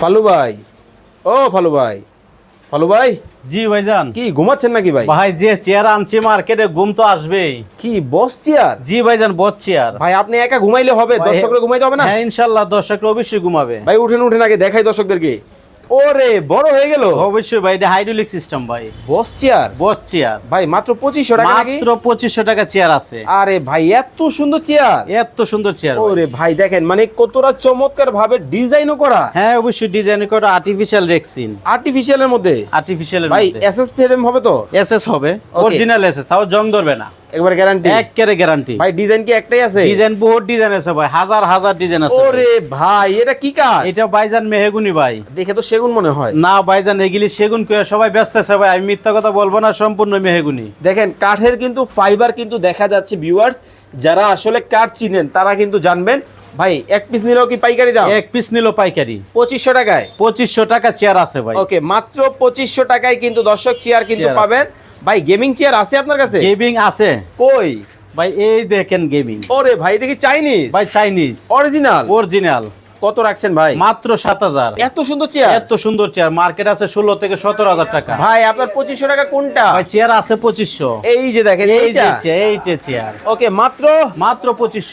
ফালু ভাই। ও ফালু ভাই। ফালু ভাই? জি ভাইজান। কি ঘুমাচ্ছেন নাকি ভাই? ভাই যে চেয়ার আনছি মার্কেটে ঘুম তো আসবেই। কি বস চেয়ার? জি ভাইজান বস চেয়ার। ভাই আপনি একা ঘুমাইলে হবে দর্শকরা ঘুমাইতে হবে না? হ্যাঁ ইনশাল্লাহ দর্শকরা অবশ্যই ঘুমাবে। ভাই উঠেন উঠেন আগে দেখাই দর্শকদেরকে। ওরে বড় হয়ে গেল। অবশ্যই ভাই এটা হাইড্রোলিক সিস্টেম ভাই। বস চেয়ার বস চেয়ার ভাই মাত্র পঁচিশশো টাকা মাত্র পঁচিশশো টাকা চেয়ার আছে। আরে ভাই এত সুন্দর চেয়ার এত সুন্দর চেয়ার ওরে ভাই দেখেন মানে কতটা চমৎকার ভাবে ডিজাইনও করা। হ্যাঁ অবশ্যই ডিজাইন করা আর্টিফিশিয়াল রেক্সিন আর্টিফিশিয়ালের মধ্যে? আর্টিফিশিয়াল ভাই এসএস ফ্রেম হবে তো? এসএস হবে অরিজিনাল এসএস তাও জং ধরবে না। একবার গ্যারান্টি একেবারে গ্যারান্টি ভাই ডিজাইন কি একটাই আছে? ডিজাইন বহুত ডিজাইন আছে ভাই হাজার হাজার ডিজাইন আছে ওরে ভাই। এটা কি কাজ? এটা বাইজান মেহেগুনি ভাই। দেখে তো সেগুন মনে হয়। না ভাইজান এগুলি সেগুন কয়ে সবাই ব্যস্ত আছে ভাই আমি মিথ্যা কথা বলব না সম্পূর্ণ মেহেগুনি। দেখেন কাঠের কিন্তু ফাইবার কিন্তু দেখা যাচ্ছে ভিউয়ার্স যারা আসলে কাঠ চিনেন তারা কিন্তু জানবেন। ভাই এক পিস নিলেও কি পাইকারি দাম? এক পিস নিল পাইকারি। পঁচিশশো টাকায়? পঁচিশশো টাকা চেয়ার আছে ভাই। ওকে মাত্র পঁচিশশো টাকায় কিন্তু দর্শক চেয়ার কিন্তু পাবেন। ভাই গেমিং চেয়ার আছে আপনার কাছে? গেমিং আছে। কই? ভাই এই দেখেন গেমিং ওরে ভাই দেখি চাইনিজ ভাই চাইনিজ অরিজিনাল অরিজিনাল কত রাখছেন ভাই? মাত্র সাত হাজার। এত সুন্দর চেয়ার এত সুন্দর চেয়ার মার্কেট আছে ষোলো থেকে সতেরো হাজার টাকা। ভাই আপনার পঁচিশশো টাকা কোনটা? ভাই চেয়ার আছে পঁচিশশো। এই যে দেখেন এই যে এইটা। চেয়ার, এইটা চেয়ার ওকে মাত্র? মাত্র পঁচিশশো।